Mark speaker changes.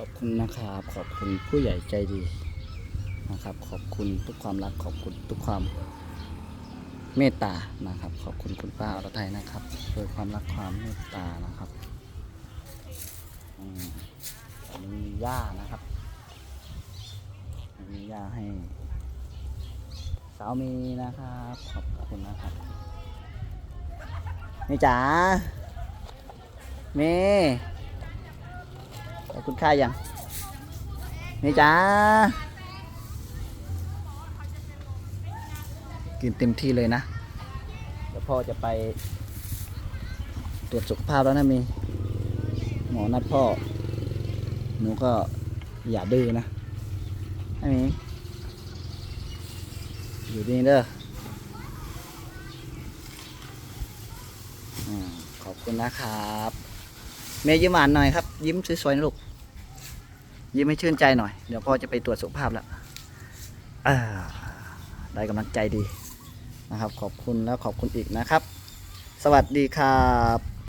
Speaker 1: ขอบคุณนะครับขอบคุณผู้ใหญ่ใจดีนะครับ ขอบคุณทุกความรักขอบคุณทุกความเมตตานะครับ ขอบคุณคุณป้าอรไทยนะครับโดวยความรักความเมตตานะครับมอันนี้มีย่านะครับมีย่าให้สาวมีนะครับ ขอบคุณนะครับนี่จ๋าเมย์ ขอบคุณค่ายังนี่จ๋ากินเต็มที่เลยนะเดี๋ยวพ่อจะไป ตรวจสุขภาพแล้วนะมี หมอนัดพ่อ หนูก็อย่าดื้อนะให้มีอยู่นี่เด้อขอบคุณนะครับ เมย์ยิ้มหวานหน่อยครับ ยิ้มสวยๆนะลูก ยิ้มให้ชื่นใจหน่อย เดี๋ยวพ่อจะไปตรวจสุขภาพแล้วได้กำลังใจดีนะครับ ขอบคุณแล้วขอบคุณอีกนะครับ สวัสดีครับ